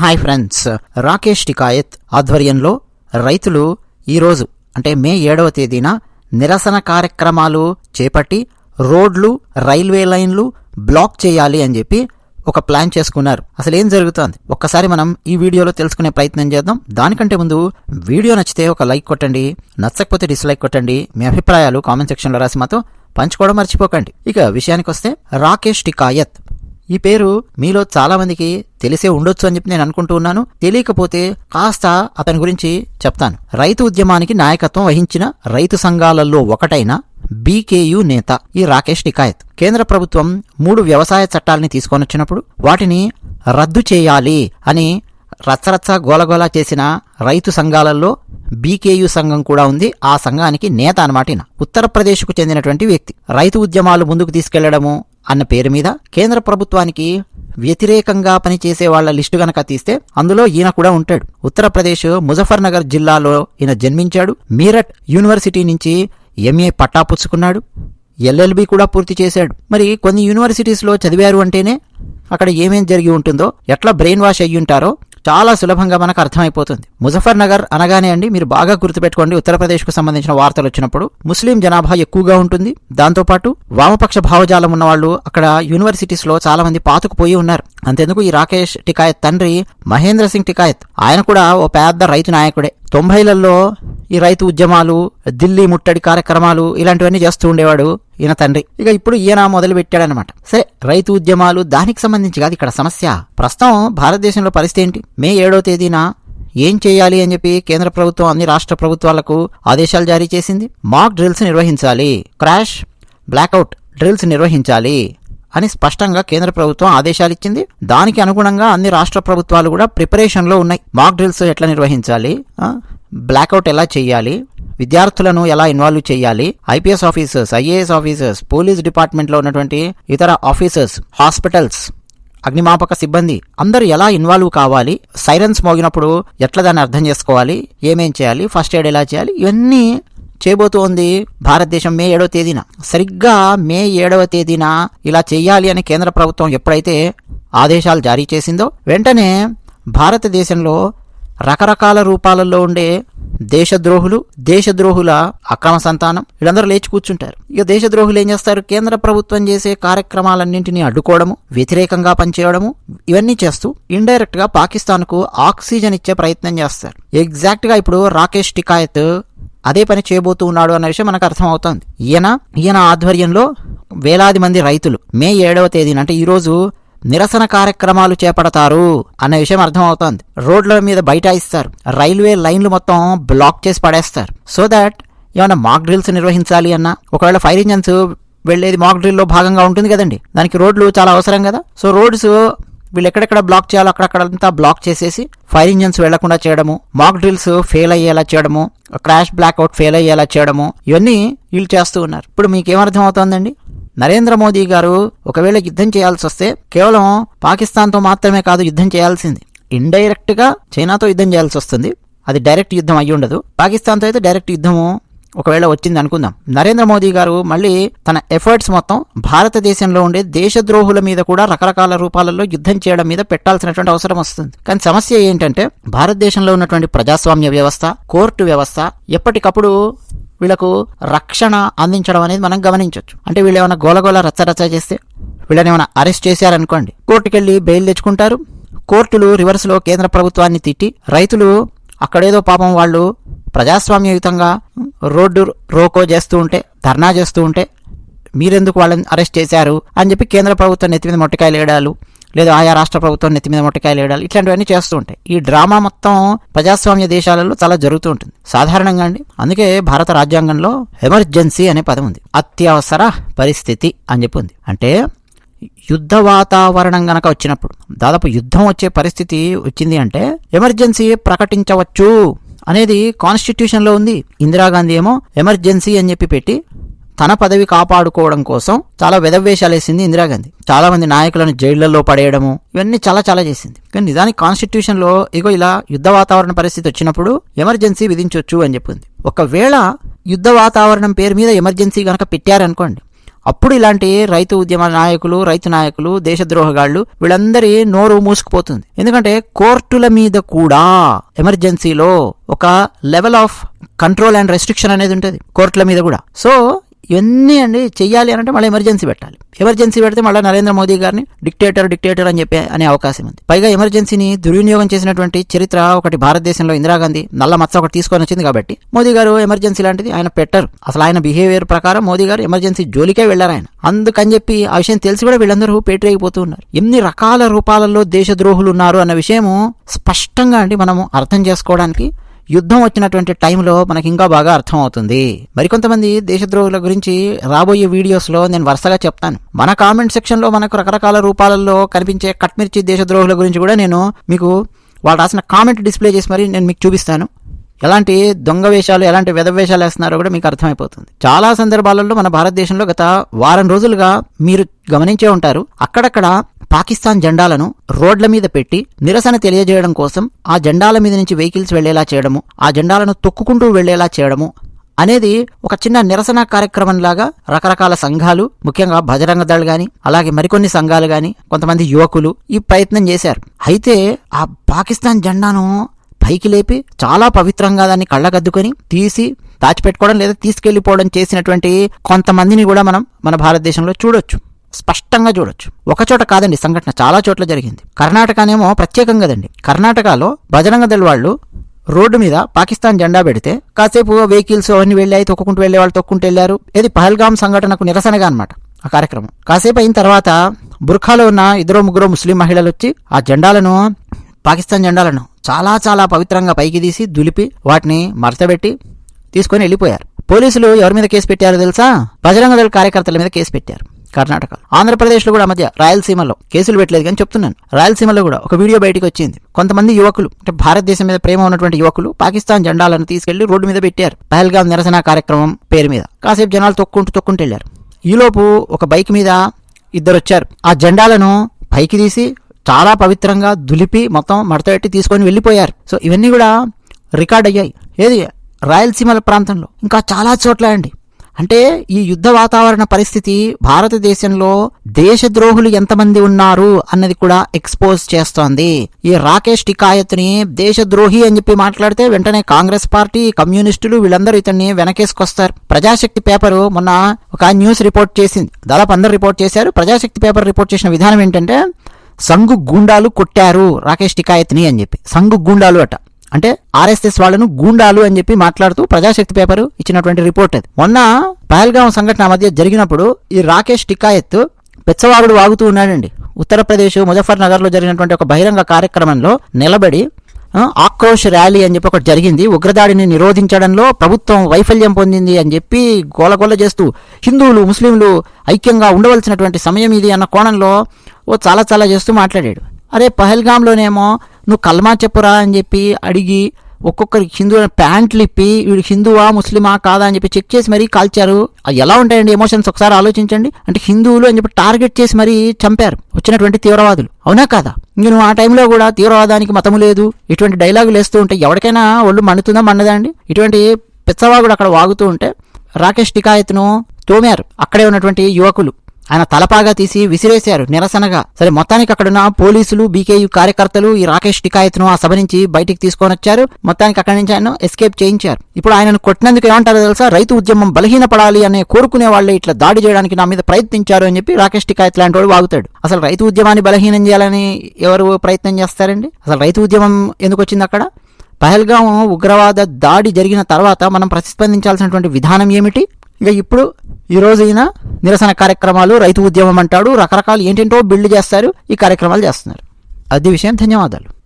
Hi friends. Rakesh Tikait ఆధ్వర్యంలో రైతులు ఈరోజు అంటే మే ఏడవ తేదీన నిరసన కార్యక్రమాలు చేపట్టి రోడ్లు రైల్వే లైన్లు బ్లాక్ చేయాలి అని చెప్పి ఒక ప్లాన్ చేసుకున్నారు. అసలు ఏం జరుగుతోంది? ఒక్కసారి మనం ఈ వీడియోలో తెలుసుకునే ప్రయత్నం చేద్దాం. దానికంటే ముందు వీడియో నచ్చితే ఒక లైక్ కొట్టండి నచ్చకపోతే డిస్లైక్ కొట్టండి. మీ అభిప్రాయాలు కామెంట్ సెక్షన్లో రాసి మాతో పంచుకోవడం మర్చిపోకండి. ఇక విషయానికి వస్తే రాకేష్ టికాయత్. ఈ పేరు మీలో చాలామందికి తెలిసే ఉండొచ్చు అని చెప్పి నేను అనుకుంటూ ఉన్నాను. తెలియకపోతే కాస్త అతని గురించి చెప్తాను. రైతు ఉద్యమానికి నాయకత్వం వహించిన రైతు సంఘాలలో ఒకటైన బీకేయు నేత ఈ రాకేష్ నికాయత్ కేంద్ర ప్రభుత్వం మూడు వ్యవసాయ చట్టాలని తీసుకొనొచ్చినప్పుడు వాటిని రద్దు చేయాలి అని రచ్చరచ్చ గోలగోల చేసిన రైతు సంఘాలలో బీకేయు సంఘం కూడా ఉంది. ఆ సంఘానికి నేత అనమాట ఉత్తరప్రదేశ్కు చెందినటువంటి వ్యక్తి. రైతు ఉద్యమాలు ముందుకు తీసుకెళ్ళడము అన్న పేరు మీద కేంద్ర ప్రభుత్వానికి వ్యతిరేకంగా పనిచేసే వాళ్ళ లిస్టు గనక తీస్తే అందులో ఈయన కూడా ఉంటాడు. ఉత్తరప్రదేశ్ ముజఫర్నగర్ జిల్లాలో ఈయన జన్మించాడు. మీరట్ యూనివర్సిటీ నుంచి ఎంఏ పట్టా పుచ్చుకున్నాడు. ఎల్ఎల్బి కూడా పూర్తి చేశాడు. మరి కొన్ని యూనివర్సిటీస్లో చదివారు అంటేనే అక్కడ ఏమేం జరిగి ఉంటుందో ఎట్లా బ్రెయిన్ వాష్ అయ్యి ఉంటారో చాలా సులభంగా మనకు అర్థమైపోతుంది. ముజఫర్ నగర్ అనగానే అండి మీరు బాగా గుర్తుపెట్టుకోండి ఉత్తరప్రదేశ్కు సంబంధించిన వార్తలు వచ్చినప్పుడు. ముస్లిం జనాభా ఎక్కువగా ఉంటుంది. దాంతోపాటు వామపక్ష భావజాలం ఉన్న వాళ్ళు అక్కడ యూనివర్సిటీస్లో చాలా మంది పాతుకుపోయి ఉన్నారు. అంతెందుకు ఈ రాకేష్ టికాయత్ తండ్రి మహేంద్ర సింగ్ టికాయత్ ఆయన కూడా ఓ పెద్ద రైతు నాయకుడే. తొంభైలలో ఈ రైతు ఉద్యమాలు ఢిల్లీ ముట్టడి కార్యక్రమాలు ఇలాంటివన్నీ చేస్తూ ఉండేవాడు. ఈయన తండ్రి. ఇక ఇప్పుడు ఈయన మొదలు పెట్టాడనమాట సరే రైతు ఉద్యమాలు దానికి సంబంధించి కాదు ఇక్కడ సమస్య. ప్రస్తుతం భారతదేశంలో పరిస్థితి ఏంటి? మే ఏడో తేదీన ఏం చేయాలి అని చెప్పి కేంద్ర ప్రభుత్వం అన్ని రాష్ట్ర ప్రభుత్వాలకు ఆదేశాలు జారీ చేసింది. మాక్ డ్రిల్స్ నిర్వహించాలి. క్రాష్ బ్లాక్అవుట్ డ్రిల్స్ నిర్వహించాలి అని స్పష్టంగా కేంద్ర ప్రభుత్వం ఆదేశాలు ఇచ్చింది. దానికి అనుగుణంగా అన్ని రాష్ట్ర ప్రభుత్వాలు కూడా ప్రిపరేషన్లో ఉన్నాయి. మాక్ డ్రిల్స్ ఎట్లా నిర్వహించాలి? బ్లాక్అవుట్ ఎలా చేయాలి? విద్యార్థులను ఎలా ఇన్వాల్వ్ చేయాలి? IPS officers IAS officers police డిపార్ట్మెంట్లో ఉన్నటువంటి ఇతర ఆఫీసర్స్ హాస్పిటల్స్ అగ్నిమాపక సిబ్బంది అందరూ ఎలా ఇన్వాల్వ్ కావాలి? సైరన్స్ మోగినప్పుడు ఎట్లా దాన్ని అర్థం చేసుకోవాలి? ఏమేం చేయాలి? ఫస్ట్ ఎయిడ్ ఎలా చేయాలి? ఇవన్నీ చేయబోతోంది భారతదేశం మే ఏడవ తేదీన. సరిగ్గా మే ఏడవ తేదీన ఇలా చేయాలి అని కేంద్ర ప్రభుత్వం ఎప్పుడైతే ఆదేశాలు జారీ చేసిందో వెంటనే భారతదేశంలో రకరకాల రూపాలలో ఉండే దేశద్రోహులు దేశద్రోహుల అక్రమ సంతానం. వీళ్ళందరూ లేచి కూర్చుంటారు. ఇక దేశద్రోహులు ఏం చేస్తారు? కేంద్ర ప్రభుత్వం చేసే కార్యక్రమాలన్నింటినీ అడ్డుకోవడము వ్యతిరేకంగా పనిచేయడము ఇవన్నీ చేస్తూ ఇండైరెక్ట్గా పాకిస్తాన్కు ఆక్సిజన్ ఇచ్చే ప్రయత్నం చేస్తారు. ఎగ్జాక్ట్గా ఇప్పుడు రాకేష్ టికాయత్ అదే పని చేయబోతూ ఉన్నాడు అన్న విషయం మనకు అర్థమవుతోంది. ఈయన ఈయన ఆధ్వర్యంలో వేలాది మంది రైతులు మే ఏడవ తేదీన అంటే ఈరోజు నిరసన కార్యక్రమాలు చేపడతారు అనే విషయం అర్థమవుతోంది. రోడ్ల మీద బైఠాయిస్తారు. రైల్వే లైన్లు మొత్తం బ్లాక్ చేసి పడేస్తారు. సో దాట్ ఏమైనా మాక్ డ్రిల్స్ నిర్వహించాలి అన్నా? ఒకవేళ ఫైర్ ఇంజన్స్ వెళ్ళేది మాక్ డ్రిల్లో భాగంగా ఉంటుంది కదండి. దానికి రోడ్లు చాలా అవసరం కదా. సో రోడ్స్ వీళ్ళు ఎక్కడెక్కడ బ్లాక్ చేయాలో అక్కడక్కడంతా బ్లాక్ చేసేసి ఫైర్ ఇంజన్స్ వెళ్ళకుండా చేయడము మాక్ డ్రిల్స్ ఫెయిల్ అయ్యేలా చేయడము క్రాష్ బ్లాక్అవుట్ ఫెయిల్ అయ్యేలా చేయడము ఇవన్నీ వీళ్ళు చేస్తూ ఉన్నారు. ఇప్పుడు మీకు ఏమర్థం అవుతోందండి నరేంద్ర మోదీ గారు ఒకవేళ యుద్ధం చేయాల్సి వస్తే కేవలం పాకిస్తాన్తో మాత్రమే కాదు యుద్ధం చేయాల్సింది. ఇండైరెక్ట్గా చైనాతో యుద్ధం చేయాల్సి వస్తుంది. అది డైరెక్ట్ యుద్ధం అయ్యి ఉండదు. పాకిస్తాన్తో అయితే డైరెక్ట్ యుద్ధము ఒకవేళ వచ్చింది అనుకుందాం. నరేంద్ర మోదీ గారు మళ్ళీ తన ఎఫర్ట్స్ మొత్తం భారతదేశంలో ఉండే దేశద్రోహుల మీద కూడా రకరకాల రూపాలలో యుద్ధం చేయడం మీద పెట్టాల్సినటువంటి అవసరం వస్తుంది. కానీ సమస్య ఏంటంటే భారతదేశంలో ఉన్నటువంటి ప్రజాస్వామ్య వ్యవస్థ కోర్టు వ్యవస్థ ఎప్పటికప్పుడు వీళ్ళకు రక్షణ అందించడం అనేది మనం గమనించవచ్చు. అంటే వీళ్ళు ఏమైనా గోలగోల రచ్చరచ్చ చేస్తే వీళ్ళని ఏమైనా అరెస్ట్ చేశారనుకోండి కోర్టుకెళ్ళి బెయిల్ తెచ్చుకుంటారు. కోర్టులు రివర్స్లో కేంద్ర ప్రభుత్వాన్ని తిట్టి రైతులు అక్కడేదో పాపం వాళ్ళు ప్రజాస్వామ్యయుతంగా రోడ్డు రోకో చేస్తూ ఉంటే ధర్నా చేస్తూ ఉంటే మీరెందుకు వాళ్ళని అరెస్ట్ చేశారు అని చెప్పి కేంద్ర ప్రభుత్వం నెత్తి మీద మొట్టకాయలు ఏడాలు లేదా ఆయా రాష్ట్ర ప్రభుత్వం నెత్తి మీద మొట్టకాయలు వేయడాలు ఇట్లాంటివన్నీ చేస్తూ ఉంటాయి. ఈ డ్రామా మొత్తం ప్రజాస్వామ్య దేశాలలో చాలా జరుగుతూ ఉంటుంది. సాధారణంగా అండి. అందుకే భారత రాజ్యాంగంలో ఎమర్జెన్సీ అనే పదం ఉంది. అత్యవసర పరిస్థితి అని చెప్పి ఉంది. అంటే యుద్ధ వాతావరణం గనక వచ్చినప్పుడు దాదాపు యుద్ధం వచ్చే పరిస్థితి వచ్చింది అంటే ఎమర్జెన్సీ ప్రకటించవచ్చు అనేది కాన్స్టిట్యూషన్లో ఉంది. ఇందిరాగాంధీ ఏమో ఎమర్జెన్సీ అని చెప్పి పెట్టి తన పదవి కాపాడుకోవడం కోసం చాలా వెదవేషాలు వేసింది ఇందిరాగాంధీ. చాలా మంది నాయకులను జైళ్ళలో పడేయడము ఇవన్నీ చాలా చాలా చేసింది. కానీ నిజానికి కాన్స్టిట్యూషన్లో ఇగో ఇలా యుద్ధ వాతావరణ పరిస్థితి వచ్చినప్పుడు ఎమర్జెన్సీ విధించవచ్చు అని చెప్పింది. ఒకవేళ యుద్ధ వాతావరణం పేరు మీద ఎమర్జెన్సీ గనక పెట్టారనుకోండి అప్పుడు ఇలాంటి రైతు ఉద్యమ నాయకులు రైతు నాయకులు దేశద్రోహగాళ్ళు వీళ్ళందరి నోరు మూసుకుపోతుంది. ఎందుకంటే కోర్టుల మీద కూడా ఎమర్జెన్సీలో ఒక level of control and restriction అనేది ఉంటుంది కోర్టుల మీద కూడా. సో ఇవన్నీ అండి చెయ్యాలి అంటే మళ్ళీ ఎమర్జెన్సీ పెట్టాలి. ఎమర్జెన్సీ పెడితే మళ్ళీ నరేంద్ర మోదీ గారిని డిక్టేటర్ డిక్టేటర్ అని చెప్పి అనే అవకాశం ఉంది. పైగా ఎమర్జెన్సీని దుర్వినియోగం చేసినటువంటి చరిత్ర ఒకటి భారతదేశంలో ఇందిరాగాంధీ నల్ల మచ్చ ఒకటి తీసుకొని వచ్చింది కాబట్టి మోదీ గారు ఎమర్జెన్సీ లాంటిది ఆయన పెట్టరు. అసలు ఆయన బిహేవియర్ ప్రకారం మోదీ గారు ఎమర్జెన్సీ జోలికే వెళ్ళారు ఆయన. అందుకని చెప్పి ఆ విషయం తెలిసి కూడా వీళ్ళందరూ పేటరేగిపోతూ ఉన్నారు. ఎన్ని రకాల రూపాలలో దేశద్రోహులు ఉన్నారు అన్న విషయము స్పష్టంగా అండి మనము అర్థం చేసుకోవడానికి యుద్ధం వచ్చినటువంటి టైంలో మనకి ఇంకా బాగా అర్థమవుతుంది. మరికొంతమంది దేశద్రోహుల గురించి రాబోయే వీడియోస్లో నేను వరుసగా చెప్తాను. మన కామెంట్ సెక్షన్లో మనకు రకరకాల రూపాలలో కనిపించే కట్మిర్చి దేశద్రోహుల గురించి కూడా నేను మీకు వాళ్ళు రాసిన కామెంట్ డిస్ప్లే చేసి మరి నేను మీకు చూపిస్తాను. ఎలాంటి దొంగ వేషాలు ఎలాంటి వెధ వేషాలు వేస్తున్నారో కూడా మీకు అర్థమైపోతుంది. చాలా సందర్భాలలో మన భారతదేశంలో గత వారం రోజులుగా మీరు గమనించే ఉంటారు. అక్కడక్కడ పాకిస్తాన్ జెండాలను రోడ్ల మీద పెట్టి నిరసన తెలియజేయడం కోసం ఆ జెండాల మీద నుంచి వెహికల్స్ వెళ్ళేలా చేయడము ఆ జెండాలను తొక్కుకుంటూ వెళ్ళేలా చేయడము అనేది ఒక చిన్న నిరసన కార్యక్రమం లాగా రకరకాల సంఘాలు ముఖ్యంగా భజరంగ దళ్ గాని అలాగే మరికొన్ని సంఘాలు గాని కొంతమంది యువకులు ఈ ప్రయత్నం చేశారు. అయితే ఆ పాకిస్తాన్ జెండాను పైకి లేపి చాలా పవిత్రంగా దాన్ని కళ్ళగద్దుకొని తీసి దాచిపెట్టుకోవడం లేదా తీసుకెళ్ళిపోవడం చేసినటువంటి కొంతమందిని కూడా మనం మన భారతదేశంలో చూడొచ్చు. స్పష్టంగా చూడొచ్చు. ఒకచోట కాదండి సంఘటన చాలా చోట్ల జరిగింది. కర్ణాటకనేమో ప్రత్యేకం కదండి. కర్ణాటకలో బజరంగ దళ వాళ్ళు రోడ్డు మీద పాకిస్తాన్ జెండా పెడితే కాసేపు వెహికల్స్ అవన్నీ వెళ్ళాయి తొక్కుకుంటూ వెళ్ళే వాళ్ళు తొక్కుంటూ వెళ్ళారు. ఇది పహల్గామ్ సంఘటనకు నిరసనగా అనమాట ఆ కార్యక్రమం. కాసేపు అయిన తర్వాత బుర్ఖాలో ఉన్న ఇద్దరు ముగ్గురు ముస్లిం మహిళలు వచ్చి ఆ జెండాలను పాకిస్తాన్ జెండాలను చాలా చాలా పవిత్రంగా పైకి తీసి దులిపి వాటిని మరతబెట్టి తీసుకొని వెళ్ళిపోయారు. పోలీసులు ఎవరి మీద కేసు పెట్టారో తెలుసా? బజరంగ దళ కార్యకర్తల మీద కేసు పెట్టారు. కర్ణాటక ఆంధ్రప్రదేశ్లో కూడా మధ్య రాయలసీమలో కేసులు పెట్టలేదు కానీ చెప్తున్నాను. రాయలసీమలో కూడా ఒక వీడియో బయటకు వచ్చింది. కొంతమంది యువకులు అంటే భారతదేశం మీద ప్రేమ ఉన్నటువంటి యువకులు పాకిస్తాన్ జెండాలను తీసుకెళ్ళి రోడ్డు మీద పెట్టారు. పహల్గామ్ నిరసన కార్యక్రమం పేరు మీద. కాసేపు జనాలు తొక్కుంటూ తొక్కుంటూ వెళ్ళారు. ఈలోపు ఒక బైక్ మీద ఇద్దరు వచ్చారు. ఆ జెండాలను పైకి తీసి చాలా పవిత్రంగా దులిపి మొత్తం మడతపెట్టి తీసుకొని వెళ్ళిపోయారు. సో ఇవన్నీ కూడా రికార్డ్ అయ్యాయి. ఏది? రాయలసీమల ప్రాంతంలో. ఇంకా చాలా చోట్ల అండి. అంటే ఈ యుద్ధ వాతావరణ పరిస్థితి భారతదేశంలో దేశద్రోహులు ఎంతమంది ఉన్నారు అన్నది కూడా ఎక్స్పోజ్ చేస్తోంది. ఈ రాకేష్ టికాయత్ని దేశద్రోహి అని చెప్పి మాట్లాడితే వెంటనే కాంగ్రెస్ పార్టీ కమ్యూనిస్టులు వీళ్ళందరూ ఇతన్ని వెనకేసుకొస్తారు. ప్రజాశక్తి పేపర్ మొన్న ఒక న్యూస్ రిపోర్ట్ చేసింది. దాదాపు అందరు రిపోర్ట్ చేశారు. ప్రజాశక్తి పేపర్ రిపోర్ట్ చేసిన విధానం ఏంటంటే సంగు గూండాలు కొట్టారు రాకేష్ టికాయత్ని అని చెప్పి. సంగు గూండాలు అట. అంటే ఆర్ఎస్ఎస్ వాళ్ళను గూండాలు అని చెప్పి మాట్లాడుతూ ప్రజాశక్తి పేపర్ ఇచ్చినటువంటి రిపోర్ట్ అది. మొన్న పహల్గాం సంఘటన మధ్య జరిగినప్పుడు ఈ రాకేష్ టికాయత్ పెచ్చవాగుడు వాగుతూ ఉన్నాడండి. ఉత్తరప్రదేశ్ ముజఫర్నగర్లో జరిగినటువంటి ఒక బహిరంగ కార్యక్రమంలో నిలబడి ఆక్రోష్ ర్యాలీ అని చెప్పి ఒకటి జరిగింది. ఉగ్రదాడిని నిరోధించడంలో ప్రభుత్వం వైఫల్యం పొందింది అని చెప్పి గోలగోల చేస్తూ హిందువులు ముస్లింలు ఐక్యంగా ఉండవలసినటువంటి సమయం ఇది అన్న కోణంలో ఓ చాలా చాలా చేస్తూ మాట్లాడాడు. అరే పహల్గాంలోనేమో నువ్వు కల్మా చెప్పురా అని చెప్పి అడిగి ఒక్కొక్కరి హిందూ ప్యాంట్లు ఇప్పి వీడు హిందువా ముస్లిమా కాదా అని చెప్పి చెక్ చేసి మరీ కాల్చారు. అది ఎలా ఉంటాయండి ఎమోషన్స్ ఒకసారి ఆలోచించండి. అంటే హిందువులు అని చెప్పి టార్గెట్ చేసి మరీ చంపారు. వచ్చినటువంటి తీవ్రవాదులు. అవునా కాదా? ఇంక నువ్వు ఆ టైంలో కూడా తీవ్రవాదానికి మతము లేదు. ఇటువంటి డైలాగులు వేస్తూ ఉంటే ఎవరికైనా ఒళ్ళు మండుతుందా మన్నదా అండి? ఇటువంటి పిచ్చవాగుడు అక్కడ వాగుతూ ఉంటే రాకేష్ టికాయత్ను తోమారు. అక్కడే ఉన్నటువంటి యువకులు. ఆయన తలపాగా తీసి విసిరేశారు నిరసనగా. సరే మొత్తానికి అక్కడున్న పోలీసులు బీకేయూ కార్యకర్తలు ఈ రాకేష్ టికాయత్ను ఆ సభ నుంచి బయటికి తీసుకొని వచ్చారు మొత్తానికి అక్కడి నుంచి ఆయన ఎస్కేప్ చేయించారు. ఇప్పుడు ఆయనను కొట్టినందుకు ఏమంటారో తెలుసా? రైతు ఉద్యమం బలహీనపడాలి అనే కోరుకునే వాళ్ళే ఇట్లా దాడి చేయడానికి నా మీద ప్రయత్నించారు అని చెప్పి రాకేష్ టికాయత్ లాంటి వాడు వాగుతాడు. అసలు రైతు ఉద్యమాన్ని బలహీనం చేయాలని ఎవరు ప్రయత్నం చేస్తారండి? అసలు రైతు ఉద్యమం ఎందుకు వచ్చింది అక్కడ? పహల్గాం ఉగ్రవాద దాడి జరిగిన తర్వాత మనం ప్రతిస్పందించాల్సినటువంటి విధానం ఏమిటి? ఇక ఇప్పుడు ఈ రోజు ఈయన నిరసన కార్యక్రమాలు రైతు ఉద్యమం అంటాడు. రకరకాలు ఏంటేంటో బిల్డ్ చేస్తారు. ఈ కార్యక్రమాలు చేస్తున్నారు. అది విషయం ధన్యవాదాలు.